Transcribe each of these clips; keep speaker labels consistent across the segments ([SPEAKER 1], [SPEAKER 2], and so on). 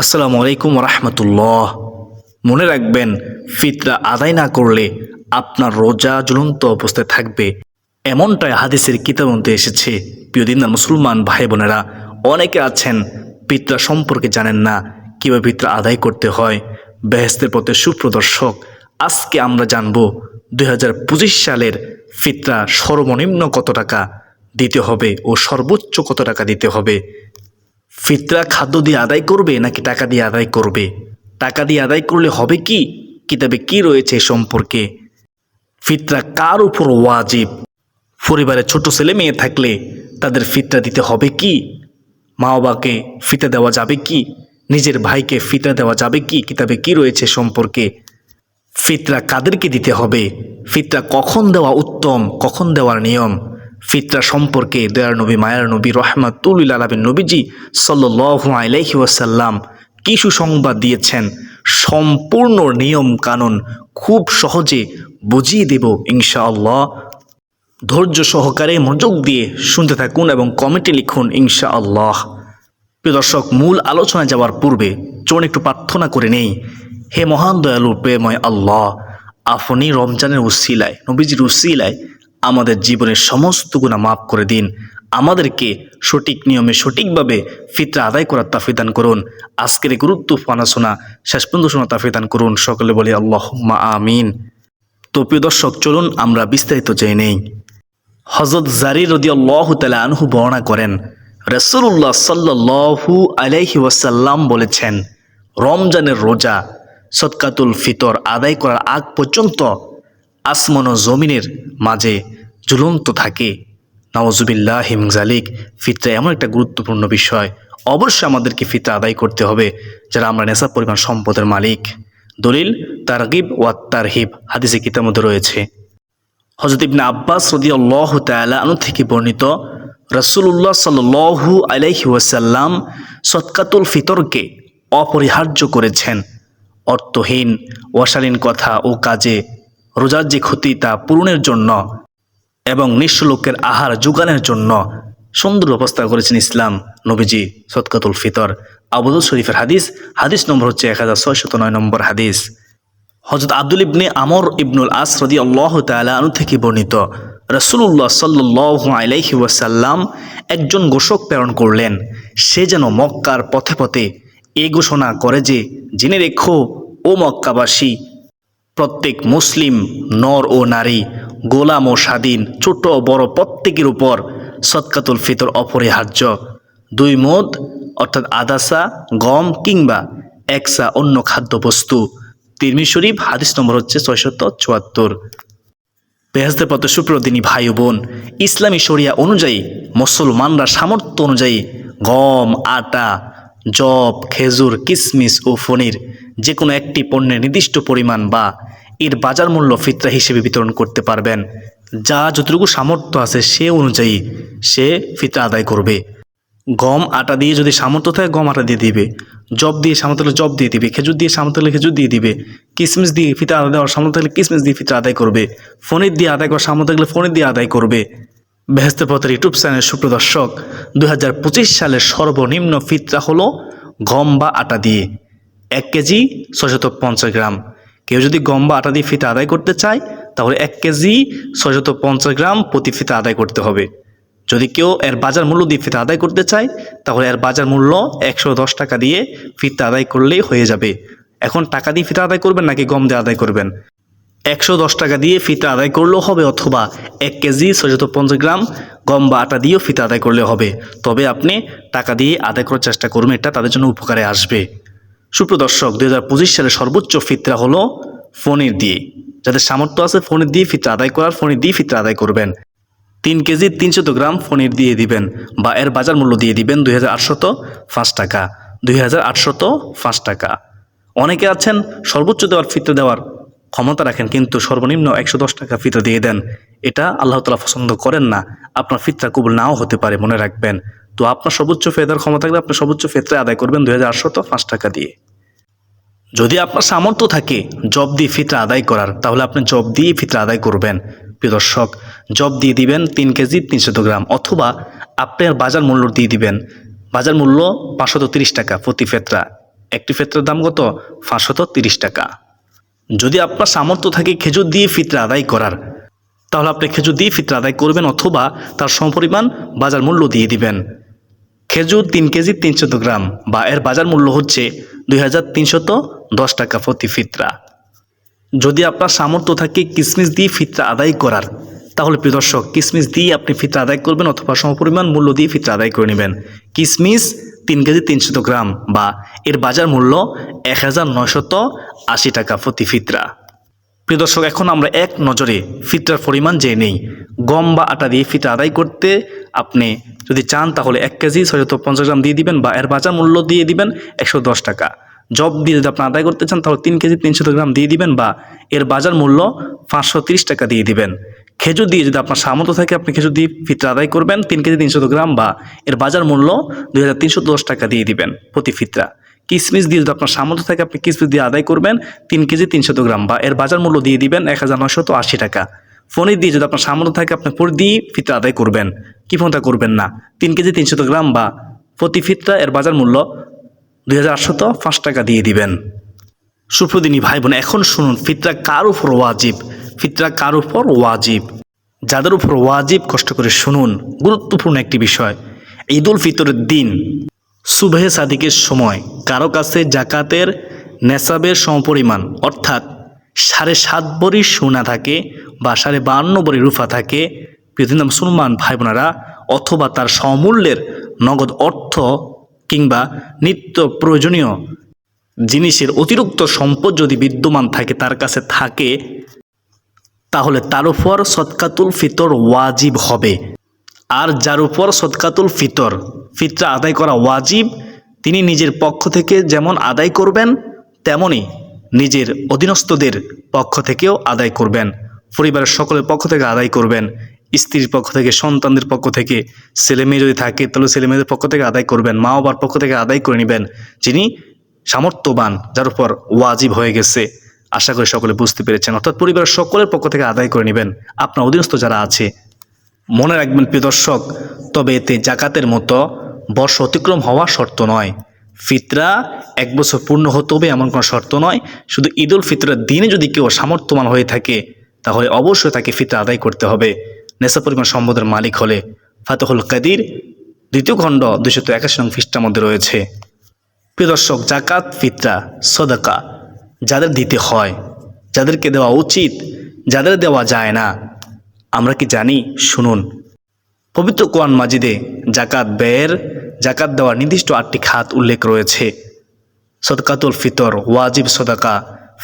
[SPEAKER 1] আসসালামু আলাইকুম রহমতুল্লাহ। মনে রাখবেন, ফিতরা আদায় না করলে আপনার রোজা জ্বলন্ত অবস্থায় থাকবে। এমনটাই হাদিসের মধ্যে এসেছে। প্রিয় দিনার মুসলমান ভাই বোনেরা অনেকে আছেন পিতরা সম্পর্কে জানেন না, কীভাবে পিতরা আদায় করতে হয়। বেহেস্তের পথে সুপ্রদর্শক, আজকে আমরা জানব দুই হাজার পঁচিশ সালের ফিতরা সর্বনিম্ন কত টাকা দিতে হবে ও সর্বোচ্চ কত টাকা দিতে হবে। ফিতরা খাদ্য দিয়ে আদায় করবে নাকি টাকা দিয়ে আদায় করবে? টাকা দিয়ে আদায় করলে হবে কি? কিতাবে কি রয়েছে সম্পর্কে? ফিতরা কার উপর ওয়াজিব? পরিবারে ছোট ছেলে মেয়ে থাকলে তাদের ফিতরা দিতে হবে কি? মা বাবাকে ফিতা দেওয়া যাবে কি? নিজের ভাইকে ফিতা দেওয়া যাবে কি? কিতাবে কি রয়েছে সম্পর্কে? ফিতরা কাদেরকে দিতে হবে? ফিতরা কখন দেওয়া উত্তম, কখন দেওয়ার নিয়ম? ফিতরা সম্পর্কে দয়ার নবী মায়ার নবী রহমাতুল আলমিন নবীজি সাল্লু আলাইহি ওয়াসাল্লাম কি সুসংবাদ দিয়েছেন? সম্পূর্ণ নিয়ম কানুন খুব সহজে বুঝিয়ে দেব ইনশাআল্লাহ। ধৈর্য সহকারে মনোযোগ দিয়ে শুনতে থাকুন এবং কমেন্টে লিখুন ইনশাআল্লাহ। প্রিয় দর্শক, মূল আলোচনায় যাওয়ার পূর্বে চলুন একটু প্রার্থনা করে নেই। হে মহান দয়ালু, প্রেময় আল্লাহ, আপনি রমজানের উসিলায়, নবীজির উসিলায় আমাদের জীবনের সমস্ত গুণা মাফ করে দিন। আমাদেরকে সঠিক নিয়মে সঠিকভাবে ফিতরা আদায় করার তাফিদান করুন। আজকের গুরুত্বপূর্ণ শোনা শেষ পর্যন্ত শোনা তাফিদান করুন। সকলে বলি আল্লাহ আমিন। তো প্রিয় দর্শক, চলুন আমরা বিস্তারিত জেনে নেই। হজরত জারি রদি আল্লাহ তালা আনহু বর্ণনা করেন রসুল্লাহ সাল্লাহু আলাইহি ওয়াসাল্লাম বলেছেন, রমজানের রোজা সৎকাতুল ফিতর আদায় করার আগ পর্যন্ত আসমান ও জমিনের মাঝে ঝুলন্ত থাকে। নওয়াজুবিল্লাহ হিমজালিক ফিতরা এমন একটা গুরুত্বপূর্ণ বিষয়। অবশ্যই আমাদেরকে ফিতরা আদায় করতে হবে, যারা আমরা নেশা পরিমাণ সম্পদের মালিক। দলিল, তারগিব ওয়াত তারহিব, হাদিসে কিতার মধ্যে রয়েছে। হজরত ইবনে আব্বাস রদি আল্লাহ তালু থেকে বর্ণিত রসুল্লাহ সাল্লু আলাইহি ওয়াসাল্লাম সৎকাতুল ফিতরকে অপরিহার্য করেছেন। অর্থহীন, অশালীন কথা ও কাজে রোজার যে ক্ষতি তা পূরণের জন্য এবং নিঃস্ব লোকের আহার যোগানের জন্য সুন্দর ব্যবস্থা করেছেন ইসলাম নবীজি সৎকাতুল ফিতর। আবুদুল শরীফের হাদিস হাদিস নম্বর হচ্ছে এক হাজার ছয়শত নয় নম্বর হাদিস। হজরত আব্দুল ইবনে আমর ইবনুল আস রদি আল্লাহ তালু থেকে বর্ণিত রসুল্লাহ সাল্লু আলাইহি ওয়াসাল্লাম একজন ঘোষক প্রেরণ করলেন, সে যেন মক্কার পথে পথে এ ঘোষণা করে যে, জেনে রেখো, ও মক্কাবাসী প্রত্যেক মুসলিম নর ও নারী, গোলাম ও স্বাধীন, ছোট ও বড় প্রত্যেকের উপর সৎকাতুল ফিতর অপরিহার্য। দুই মদ, অর্থাৎ আদাসা, গম কিংবা একসা অন্য খাদ্যবস্তু। তিরমি শরীফ, হাদিস নম্বর হচ্ছে ছয়শত চুয়াত্তর। বেহেস্তের পথে সুপ্রদিনী ভাই বোন, ইসলামী শরিয়া অনুযায়ী, মুসলমানরা সামর্থ্য অনুযায়ী গম, আটা জব খেজুর, কিসমিস ও ফনির যে কোনো একটি পণ্যের নির্দিষ্ট পরিমাণ বা এর বাজার মূল্য ফিতরা হিসেবে বিতরণ করতে পারবেন, যা যতটুকু সামর্থ্য আছে সে অনুযায়ী সে ফিতরা আদায় করবে। গম আটা দিয়ে যদি সামর্থ্য থাকে গম আটা দিয়ে দিবে। জব দিয়ে সামর্থ্য হলে জব দিয়ে দিবে। খেজুর দিয়ে সামর্থ্য হলে খেজুর দিয়ে দিবে। কিসমিস দিয়ে ফিতা আদায় দেওয়ার সামর্থ্য হলে কিসমিস দিয়ে ফিতা আদায় করবে। ফোনের দিয়ে আদায় করার সামর্থ্য হলে ফোনের দিয়ে আদায় করবে। বেহেস্তের পথের ইউটিউব চ্যানেল সুপ্রদর্শক দু হাজার পঁচিশ সালের সর্বনিম্ন ফিতরা হলো গম বা আটা দিয়ে। এক কেজি ছয়শত পঞ্চাশ গ্রাম। কেউ যদি গম বা আটা দিয়ে ফিতা আদায় করতে চায়, তাহলে এক কেজি ছয়শত পঞ্চাশ গ্রাম প্রতি ফিতা আদায় করতে হবে। যদি কেউ এর বাজার মূল্য দিয়ে ফিতা আদায় করতে চায়, তাহলে এর বাজার মূল্য একশো দশ টাকা দিয়ে ফিতা আদায় করলেই হয়ে যাবে। এখন টাকা দিয়ে ফিতা আদায় করবেন নাকি গম দিয়ে আদায় করবেন? একশো দশ টাকা দিয়ে ফিতা আদায় করলেও হবে অথবা এক কেজি ছয়শত পঞ্চাশ গ্রাম গম বা আটা দিয়েও ফিতা আদায় করলে হবে। তবে আপনি টাকা দিয়ে আদায় করার চেষ্টা করুন, এটা তাদের জন্য উপকারে আসবে। সুপ্রদর্শক দুই হাজার পঁচিশ সালে সর্বোচ্চ ফিতরা হলো ফোনের দিয়ে। যাদের সামর্থ্য আছে ফোনের দিয়ে ফিতরা আদায় করার ফোনের দিয়ে ফিতরা আদায় করবেন। তিন কেজি তিনশত গ্রাম ফোনের দিয়ে দিবেন বা এর বাজার মূল্য দিয়ে দিবেন দুই হাজার আটশত পাঁচ টাকা। দুই হাজার আটশত পাঁচ টাকা। অনেকে আছেন সর্বোচ্চ দেওয়ার ফিতরা দেওয়ার ক্ষমতা রাখেন, কিন্তু সর্বনিম্ন একশো দশ টাকা ফিতরা দিয়ে দেন। এটা আল্লাহ তালা পছন্দ করেন না। আপনার ফিতরা কবুল নাও হতে পারে, মনে রাখবেন। তো আপনার সর্বোচ্চ ফেদার ক্ষমতা থাকলে আপনি সর্বোচ্চ ফেতরা আদায় করবেন দুই হাজার পাঁচ টাকা দিয়ে। যদি আপনার সামর্থ্য থাকে জব দিয়ে ফিতরা আদায় করার, তাহলে আপনি জব দিয়ে ফিতরা আদায় করবেন। প্রিয় দর্শক, জব দিয়ে দিবেন তিন কেজি তিনশত গ্রাম, অথবা আপনার বাজার মূল্য দিয়ে দিবেন। বাজার মূল্য পাঁচশত তিরিশ টাকা প্রতি ফেতরা। একটি ফিতরার দাম কত? পাঁচশত তিরিশ টাকা। যদি আপনার সামর্থ্য থাকে খেজুর দিয়ে ফিতরা আদায় করার, তাহলে আপনি খেজুর দিয়ে ফিতরা আদায় করবেন, অথবা তার সমপরিমাণ বাজার মূল্য দিয়ে দিবেন। খেজুর তিন কেজি তিনশত গ্রাম বা এর বাজার মূল্য হচ্ছে দুই হাজার তিনশত দশ টাকা প্রতি ফিতরা। যদি আপনার সামর্থ্য থাকে কিসমিস দিয়ে ফিতরা আদায় করার, তাহলে প্রিয় দর্শক, কিসমিস দিয়ে আপনি ফিতরা আদায় করবেন অথবা সমপরিমাণ মূল্য দিয়ে ফিতরা আদায় করে নেবেন। কিসমিস তিন কেজি তিনশত গ্রাম বা এর বাজার মূল্য এক হাজার নয়শত আশি টাকা প্রতি ফিতরা। প্রিয় দর্শক, এখন আমরা এক নজরে ফিতরার পরিমাণ জেনে নেই। গম বা আটা দিয়ে ফিতরা আদায় করতে আপনি যদি চান, তাহলে এক কেজি ছয়শত পঞ্চাশ গ্রাম দিয়ে দিবেন বা এর বাজার মূল্য দিয়ে দিবেন একশো দশ টাকা। জব দিয়ে যদি আপনি আদায় করতে চান, তাহলে তিন কেজি তিনশত গ্রাম দিয়ে দিবেন বা এর বাজার মূল্য পাঁচশো তিরিশ টাকা দিয়ে দিবেন। খেজুর দিয়ে যদি আপনার সামর্থ্য থাকে, আপনি খেজুর দিয়ে ফিতরা আদায় করবেন, তিন কেজি তিনশত গ্রাম বা এর বাজার মূল্য দুই হাজার তিনশো দশ টাকা দিয়ে দিবেন প্রতি ফিতরা। কিসমিস দিয়ে যদি আপনার সামর্থ্য থাকে, আপনি কিসমিস দিয়ে আদায় করবেন তিন কেজি তিনশত গ্রাম বা এর বাজার মূল্য দিয়ে দিবেন এক হাজার আশি টাকা। ফোনে দিয়ে যদি আপনার সামর্থ্য থাকে, আপনি দিয়ে ফিতরা আদায় করবেন। কি ফোনটা করবেন না? তিন কেজি তিনশত গ্রাম বা প্রতি ফিতরা এর বাজার মূল্য দুই হাজার পাঁচ টাকা দিয়ে দিবেন। সুপ্রদিনী ভাই বোন এখন শুনুন, ফিতরা কার উপর ওয়াজিব? ফিতরা কার উপর ওয়াজিব? যাদের উপর ওয়াজিব, কষ্ট করে শুনুন। গুরুত্বপূর্ণ একটি বিষয় ঈদ উল ফিতরের দিন। সুবেহ সাদিকের সময়, কারও কাছে জাকাতের নেশাবের সমপরিমাণ, অর্থাৎ সাড়ে সাত বড়ি সোনা থাকে বা সাড়ে বান্ন বড়ি রুফা থাকে পৃথিবী মুসলমান ভাই বোনেরা অথবা তার সমূল্যের নগদ অর্থ কিংবা নিত্য প্রয়োজনীয় জিনিসের অতিরিক্ত সম্পদ যদি বিদ্যমান থাকে, তার কাছে থাকে, তাহলে তার উপর সৎকাতুল ফিতর ওয়াজিব হবে। আর যার উপর সদকাতুল ফিতর, ফিতরা আদায় করা ওয়াজিব, তিনি নিজের পক্ষ থেকে যেমন আদায় করবেন, তেমনি নিজের অধীনস্থদের পক্ষ থেকেও আদায় করবেন। পরিবারের সকলের পক্ষ থেকে আদায় করবেন। স্ত্রীর পক্ষ থেকে, সন্তানদের পক্ষ থেকে ছেলে মেয়ে যদি থাকে, তাহলে ছেলে মেয়েদের পক্ষ থেকে আদায় করবেন মা বাবার পক্ষ থেকে আদায় করে নেবেন। যিনি সামর্থ্যবান, যার উপর ওয়াজিব হয়ে গেছে। আশা করি সকলে বুঝতে পেরেছেন। অর্থাৎ পরিবারের সকলের পক্ষ থেকে আদায় করে নেবেন। আপনার অধীনস্থ যারা আছে মনে রাখবেন প্রিয় দর্শক, তবে এতে জাকাতের মতো বর্ষ অতিক্রম হওয়া শর্ত নয়। ফিতরা এক বছর পূর্ণ হতে হবে এমন কোনো শর্ত নয়। শুধু ঈদ উল ফিতরের দিনে যদি কেউ সামর্থ্যমান হয়ে থাকে, তাহলে অবশ্যই তাকে ফিতরা আদায় করতে হবে। নেশা পরিমাণ সম্পদের মালিক হলে ফাতহুল কাদির দ্বিতীয় খণ্ড দুশত একাশি নং খ্রিস্টার মধ্যে রয়েছে। প্রিয় দর্শক, জাকাত, ফিতরা, সদাকা যাদের দিতে হয়, যাদেরকে দেওয়া উচিত, যাদের দেওয়া যায় না আমরা কি জানি? শুনুন। পবিত্র কোরআন মাজিদে জাকাত ব্যয়ের জাকাত দেওয়ার নির্দিষ্ট আটটি খাত উল্লেখ রয়েছে। সদকাতুল ফিতর, ওয়াজিব সদাকা,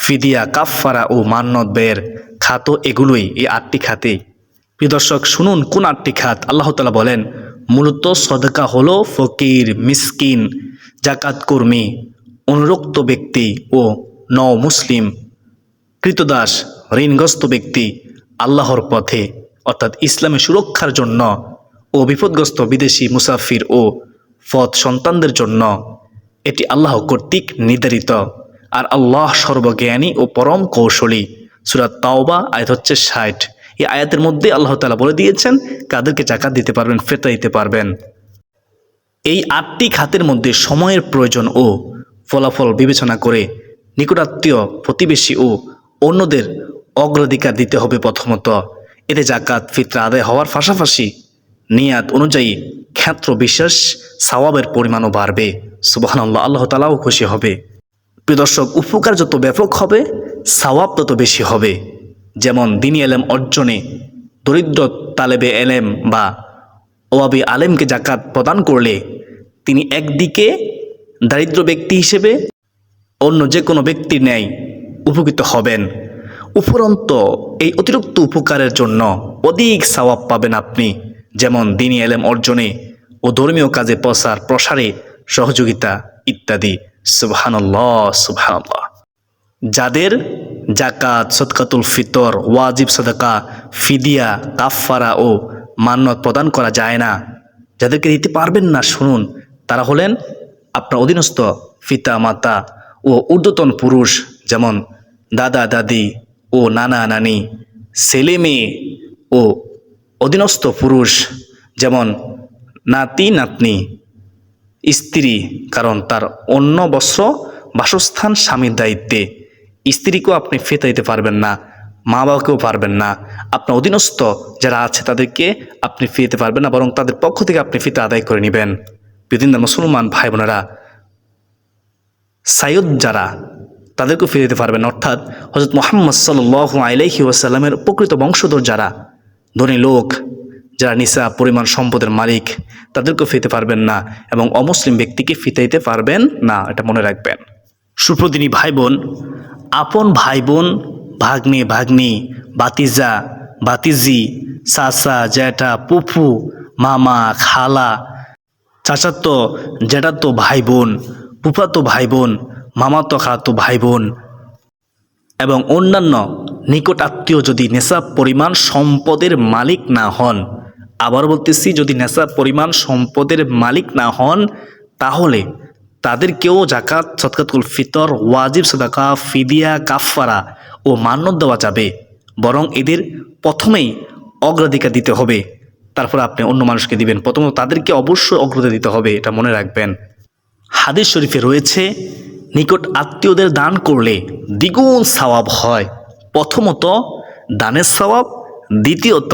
[SPEAKER 1] ফিদিয়া, কাফফারা ও মান্নত ব্যয়ের খাতও এগুলোই এই আটটি খাতে। প্রিয় দর্শক, শুনুন কোন আটটি খাত আল্লাহ তালা বলেন, মূলত সদকা হলো ফকির, মিসকিন জাকাত কর্মী, অনুরক্ত ব্যক্তি ও ন মুসলিম, কৃতদাস, ঋণগ্রস্ত ব্যক্তি আল্লাহর পথে, অর্থাৎ ইসলামের সুরক্ষার জন্য ও বিপদগ্রস্ত বিদেশি মুসাফির ও পথ সন্তানদের জন্য এটি আল্লাহ কর্তৃক নির্ধারিত। আর আল্লাহ সর্বজ্ঞানী ও পরম কৌশলী সুরাত তাওবা, আয়াত হচ্ছে ষাট। এই আয়াতের মধ্যে আল্লাহ তালা বলে দিয়েছেন, কাদেরকে জাকাত দিতে পারবেন ফেতা দিতে পারবেন। এই আটটি খাতের মধ্যে সময়ের প্রয়োজন ও ফলাফল বিবেচনা করে নিকটাত্মীয়, প্রতিবেশী ও অন্যদের অগ্রাধিকার দিতে হবে প্রথমত। এতে জাকাত ফিতরা আদায় হওয়ার পাশাপাশি নিয়াত অনুযায়ী ক্ষেত্র বিশেষ সওয়াবের পরিমাণও বাড়বে। সুবাহান আল্লাহ তালাও খুশি হবে। প্রিয় দর্শক, উপকার যত ব্যাপক হবে, সওয়াব তত বেশি হবে। যেমন দিনী এলেম অর্জনে দরিদ্র তালেবে এলেম বা ওয়াবি আলেমকে জাকাত প্রদান করলে তিনি একদিকে দারিদ্র ব্যক্তি হিসেবে অন্য যে কোনো ব্যক্তির ন্যায় উপকৃত হবেন। উপরন্ত এই অতিরিক্ত উপকারের জন্য অধিক সওয়াব পাবেন আপনি, যেমন দিনী এলেম অর্জনে ও ধর্মীয় কাজে প্রসার, প্রসারে সহযোগিতা ইত্যাদি। সুবহানাল্লাহ সুবহানাল্লাহ। যাদের জাকাত সদকাতুল ফিতর, ওয়াজিব সদকা, ফিদিয়া, কাফফারা ও মান্নত প্রদান করা যায় না, যাদেরকে দিতে পারবেন না শুনুন, তারা হলেন আপনার অধীনস্থ পিতা মাতা ও ঊর্ধ্বতন পুরুষ, যেমন দাদা, দাদি ও নানা নানি, ছেলে মেয়ে ও অধীনস্থ পুরুষ, যেমন নাতি নাতনি, স্ত্রী, কারণ তার অন্য বস্ত্র বাসস্থান স্বামীর দায়িত্বে। স্ত্রীকেও আপনি ফেতে দিতে পারবেন না মা বাবাকেও পারবেন না। আপনার অধীনস্থ যারা আছে তাদেরকে আপনি ফিরতে পারবেন না, বরং তাদের পক্ষ থেকে আপনি ফিতে আদায় করে নেবেন। বিভিন্ন মুসলমান ভাই বোনেরা সাইয়দ যারা তাদেরকেও ফিরে দিতে পারবেন। অর্থাৎ হজরত মোহাম্মদ সাল আলাইহি ওয়াসাল্লামের প্রকৃত বংশধর যারা, ধনী লোক, যারা নিসা, পরিমাণ সম্পদের মালিক, তাদেরকেও ফিরতে পারবেন না এবং অমুসলিম ব্যক্তিকে ফিতাইতে পারবেন না, এটা মনে রাখবেন। সুপ্রদিনী ভাই বোন আপন ভাই বোন ভাগ্নে ভাগ্নি, বাতিজা, বাতিজি সাসা জ্যাঠা পুফু মামা, খালা, চাচাতো, জ্যাঠাতো ভাই বোন ফুফাতো ভাই বোন মামাতো খালাতো ভাই বোন এবং অন্যান্য নিকট আত্মীয় যদি নেশা পরিমাণ সম্পদের মালিক না হন, আবার বলতেছি যদি নেশা পরিমাণ সম্পদের মালিক না হন, তাহলে তাদেরকেও জাকাত সদকাতুল ফিতর, ওয়াজিব সদাকা, ফিদিয়া কাফারা ও মান্য দেওয়া যাবে। বরং এদের প্রথমেই অগ্রাধিকার দিতে হবে। তারপর আপনি অন্য মানুষকে দিবেন। প্রথমত তাদেরকে অবশ্যই অগ্রতা দিতে হবে, এটা মনে রাখবেন। হাদিস শরীফে রয়েছে নিকট আত্মীয়দের দান করলে দ্বিগুণ সওয়াব হয়। প্রথমত, দানের সওয়াব দ্বিতীয়ত,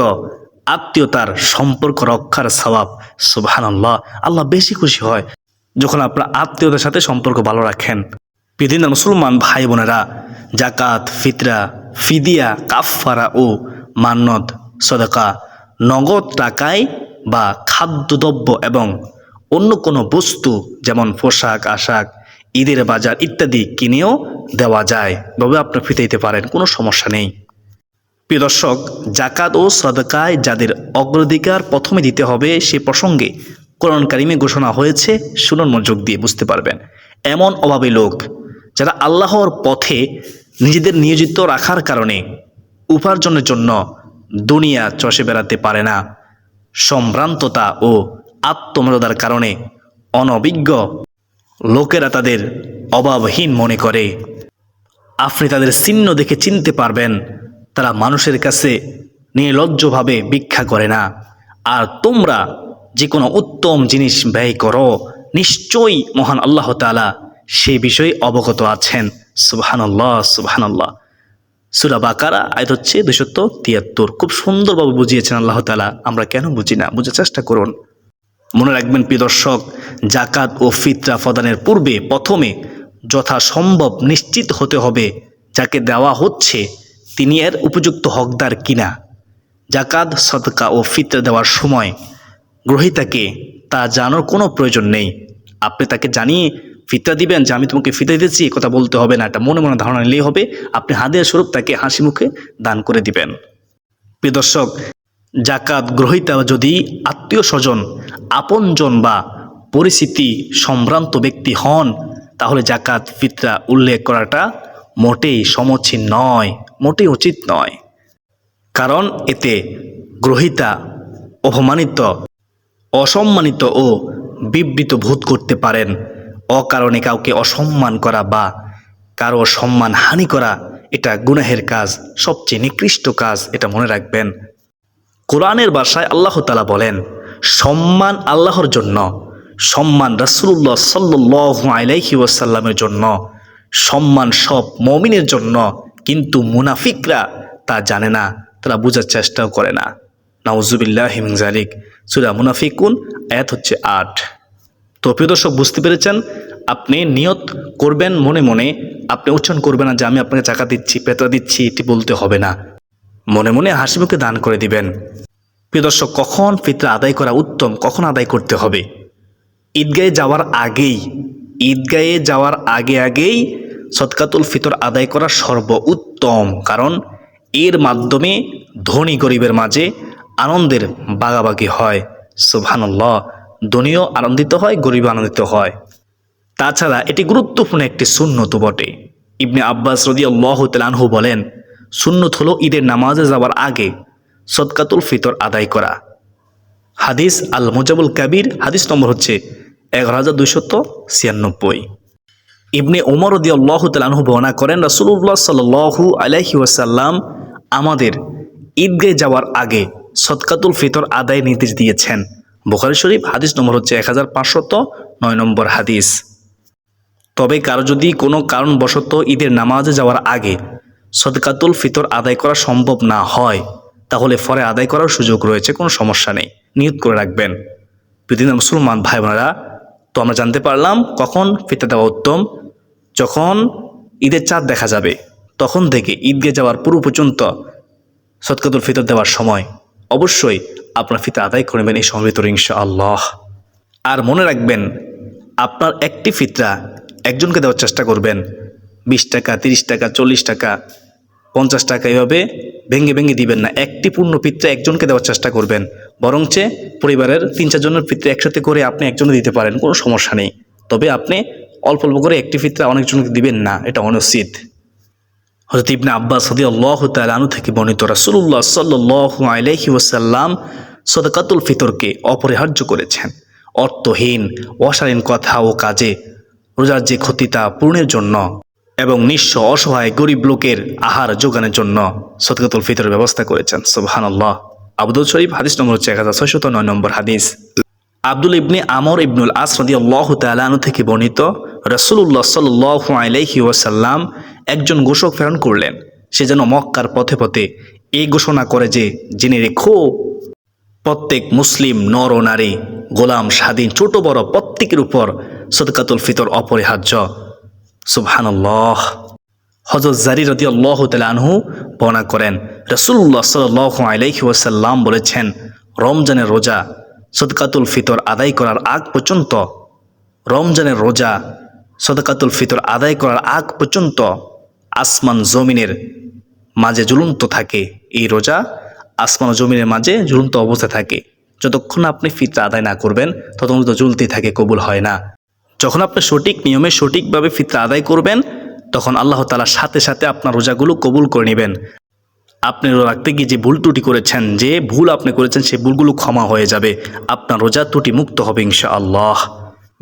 [SPEAKER 1] আত্মীয়তার সম্পর্ক রক্ষার সওয়াব সুবহান আল্লাহ বেশি খুশি হয় যখন আপনার আত্মীয়তার সাথে সম্পর্ক ভালো রাখেন। পৃথিবীর মুসলমান ভাই বোনেরা জাকাত ফিতরা, ফিদিয়া, কাফফারা ও মান্নত, সদকা, নগদ টাকায় বা খাদ্যদ্রব্য এবং অন্য কোনো বস্তু যেমন পোশাক, আশাক ঈদের বাজার ইত্যাদি কিনেও দেওয়া যায়। তবে আপনি ফিতাইতে পারেন, কোনো সমস্যা নেই। প্রিয় দর্শক, জাকাত ও সদকায় যাদের অগ্রাধিকার প্রথমে দিতে হবে সে প্রসঙ্গে কোরআন কারিমে ঘোষণা হয়েছে শুনুন মনোযোগ দিয়ে বুঝতে পারবেন। এমন অভাবী লোক যারা আল্লাহর পথে নিজেদের নিয়োজিত রাখার কারণে উপার্জনের জন্য দুনিয়া চষে বেড়াতে পারে না। সম্ভ্রান্ততা ও আত্মমর্যাদার কারণে অনভিজ্ঞ লোকেরা তাদের অভাবহীন মনে করে। আপনি তাদের চিহ্ন দেখে চিনতে পারবেন, তারা মানুষের কাছে নির্লজ্জভাবে ভিক্ষা করে না। আর তোমরা যে কোনো উত্তম জিনিস ব্যয় করো, নিশ্চয়ই মহান আল্লাহ তালা সে বিষয়ে অবগত আছেন। সুবহানাল্লাহ সুবহানাল্লাহ। সুরা বাকারা, আয়াত হচ্ছে দুশত তিয়াত্তর। খুব সুন্দরভাবে বুঝিয়েছেন আল্লাহ তালা আমরা কেন বুঝি না? বুঝার চেষ্টা করুন। মনে রাখবেন প্রিয় দর্শক জাকাত ও ফিতরা প্রদানের পূর্বে প্রথমে যথাসম্ভব নিশ্চিত হতে হবে যাকে দেওয়া হচ্ছে তিনি এর উপযুক্ত হকদার কিনা। জাকাত সদকা ও ফিতরা দেওয়ার সময় গ্রহীতাকে তা জানার কোনো প্রয়োজন নেই। আপনি তাকে জানিয়ে ফিতরা দিবেন যে, আমি তোমাকে ফিতা দিতেছি কথা বলতে হবে না। এটা মনে মনে ধারণা নিলেই হবে। আপনি হাদিয়া স্বরূপ তাকে হাসি মুখে দান করে দিবেন। প্রিয় দর্শক জাকাত গ্রহীতা যদি আত্মীয় স্বজন, আপনজন বা পরিস্থিতি সম্ভ্রান্ত ব্যক্তি হন, তাহলে জাকাত ফিতরা উল্লেখ করাটা মোটেই সমীচীন নয়, মোটেই উচিত নয়। কারণ এতে গ্রহীতা অপমানিত, অসম্মানিত ও বিবৃত ভূত করতে পারেন। অকারণে কাউকে অসম্মান করা বা কারও সম্মান হানি করা, এটা গুনাহের কাজ, সবচেয়ে নিকৃষ্ট কাজ, এটা মনে রাখবেন। কোরআনের বাসায় আল্লাহ তালা বলেন, সম্মান আল্লাহর জন্য সম্মান রাসুল্লাহ সাল্লাহ আলাইহি ওয়াসাল্লামের জন্য, সম্মান সব মমিনের জন্য, কিন্তু মুনাফিকরা তা জানে না, তারা বোঝার চেষ্টাও করে না। নাউজুবিল্লাহ হিমজালিক সুরা মুনাফিকুন, আয়াত হচ্ছে আট। তো প্রিয় দর্শক, বুঝতে পেরেছেন? আপনি নিয়ত করবেন মনে মনে, আপনি উচ্চারণ করবেন না যে আমি আপনাকে চাকা দিচ্ছি পেতা দিচ্ছি, এটি বলতে হবে না। মনে মনে হাসি মুখে দান করে দিবেন। প্রিয় দর্শক, কখন ফিতরা আদায় করা উত্তম, কখন আদায় করতে হবে? ঈদগাহে যাওয়ার আগেই, ঈদগাহে যাওয়ার আগে আগেই সদকাতুল ফিতর আদায় করা সর্ব উত্তম কারণ এর মাধ্যমে ধনী গরিবের মাঝে আনন্দের বাগাবাগি হয়। সুবহানাল্লাহ, ধনীও আনন্দিত হয় গরিব আনন্দিত হয়। তাছাড়া এটি গুরুত্বপূর্ণ একটি সুন্নত বটে। ইবনে আব্বাস রদি আল্লাহ তালানহু বলেন, সুন্নত হলো ঈদের নামাজে যাওয়ার আগে সৎকাতুল ফিতর আদায় করা। হাদিস আল মুজাবুল কাবির, হাদিস নম্বর হচ্ছে এগারো হাজার দুইশত ছিয়ানব্বই। ইবনে ওমর রদি আল্লাহ তালানহু বর্ণনা করেন রাসুল্লাহ সাল্লু আলাইহি ওয়াসাল্লাম আমাদের ঈদগাহে যাওয়ার আগে সদকাতুল ফিতর আদায় নির্দেশ দিয়েছেন। বুখারি শরীফ, হাদিস নম্বর হচ্ছে এক হাজার পাঁচশত নয় নম্বর হাদিস। তবে কারও যদি কোনো কারণবশত ঈদের নামাজে যাওয়ার আগে সদকাতুল ফিতর আদায় করা সম্ভব না হয়, তাহলে ফরে আদায় করার সুযোগ রয়েছে, কোনো সমস্যা নেই। নিয়ত করে রাখবেন। যদি মুসলমান ভাই বোনেরা তো আমরা জানতে পারলাম কখন ফিতর দেওয়া উত্তম। যখন ঈদের চাঁদ দেখা যাবে, তখন থেকে ঈদগে যাওয়ার পূর্ব পর্যন্ত সদকাতুল ফিতর দেওয়ার সময়। অবশ্যই আপনার ফিতা আদায় করবেন এই সময়ের ভিতরে ইনশা আল্লাহ আর মনে রাখবেন, আপনার একটি ফিতরা একজনকে দেওয়ার চেষ্টা করবেন। বিশ টাকা, তিরিশ টাকা, চল্লিশ টাকা পঞ্চাশ টাকা এভাবে ভেঙে ভেঙে দিবেন না। একটি পূর্ণ পিত্রে একজনকে দেওয়ার চেষ্টা করবেন। বরঞ্চে পরিবারের তিন চারজনের পিত্রে একসাথে করে আপনি একজনে দিতে পারেন, কোনো সমস্যা নেই। তবে আপনি অল্প অল্প করে একটি ফিতরা অনেকজনকে দিবেন না, এটা অনুচিত। হজরত ইবনে আব্বাস সদি আল্লাহ তালু থেকে বর্ণিত রাসুল্লাহ সাল্লাহ আলহি ওসাল্লাম সদকাতুল ফিতরকে অপরিহার্য করেছেন। অর্থহীন, অশালীন কথা ও কাজে রোজার যে ক্ষতি তা পূর্ণের জন্য এবং নিঃস্ব অসহায় গরিব লোকের আহার যোগানের জন্য সদকাতুল ফিতরের ব্যবস্থা করেছেন। সুবহান আল্লাহ আব্দুল শরীফ, হাদিস নম্বর হচ্ছে এক হাজার ছয়শত নয় নম্বর হাদিস। আব্দুল ইবনে আমর ইবনুল আস রদি আল্লাহ তালানু থেকে বর্ণিত রসুল্লাহ সাল্লাহ আলাইহি ওয়াসাল্লাম একজন ঘোষক প্রেরণ করলেন। সে যেন মক্কার পথে পথে এই ঘোষণা করে যে জেনে রেখো প্রত্যেক মুসলিম নর ও নারী গোলাম, স্বাধীন, ছোট বড় প্রত্যেকের উপর সদকাতুল ফিতর অপরিহার্য। সুবহানাল্লাহ। হজরত জারি রদি আল্লাহ আনহু বর্ণনা করেন রসুল্লাহ সাল আলাইহি ওয়াসাল্লাম বলেছেন, রমজানের রোজা সদকাতুল ফিতর আদায় করার আগ পর্যন্ত, রমজানের রোজা সদকাতুল ফিতর আদায় করার আগ পর্যন্ত আসমান জমিনের মাঝে ঝুলন্ত থাকে। এই রোজা আসমান ও জমিনের মাঝে ঝুলন্ত অবস্থায় থাকে। যতক্ষণ আপনি ফিতর আদায় না করবেন, ততক্ষণ তো ঝুলতেই থাকে, কবুল হয় না। যখন আপনি সঠিক নিয়মে সঠিকভাবে ফিতর আদায় করবেন, তখন আল্লাহ তালার সাথে সাথে আপনার রোজাগুলো কবুল করে নেবেন। আপনি রাখতে গিয়ে যে ভুল ত্রুটি করেছেন, যে ভুল আপনি করেছেন সেই ভুলগুলো ক্ষমা হয়ে যাবে। আপনার রোজা ত্রুটি মুক্ত হবে ইনশা আল্লাহ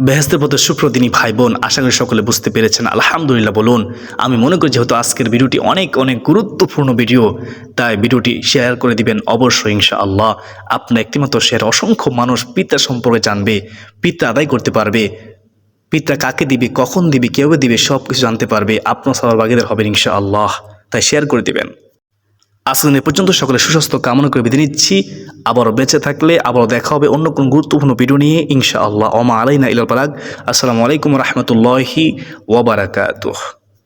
[SPEAKER 1] বেহেস্তের পথে সুপ্রদিনী ভাই বোন আশা করি সকলে বুঝতে পেরেছেন। আলহামদুলিল্লাহ বলুন, আমি মনে করি যেহেতু আজকের ভিডিওটি অনেক অনেক গুরুত্বপূর্ণ ভিডিও, তাই ভিডিওটি শেয়ার করে দিবেন অবশ্যই ইনশা আল্লাহ আপনার একটিমাত্র শেয়ার অসংখ্য মানুষ পিতা সম্পর্কে জানবে, পিতা আদায় করতে পারবে। পিতা কাকে দিবে, কখন দিবে কেউ দিবে সব কিছু জানতে পারবে। আপনার সবার বাগিদের হবে ইনশা আল্লাহ তাই শেয়ার করে দিবেন। আসলে এ পর্যন্ত সকলে সুস্বাস্থ্য কামনা করে বিধি নিচ্ছি। আবারও বেঁচে থাকলে আবারও দেখা হবে অন্য কোনো গুরুত্বপূর্ণ ভিডিও নিয়ে ইনশা আল্লাহ ওমা আলাইনা ইলাল পালাক আসসালামু আলাইকুম রহমতুল্লাহি ওবরাকাতুহ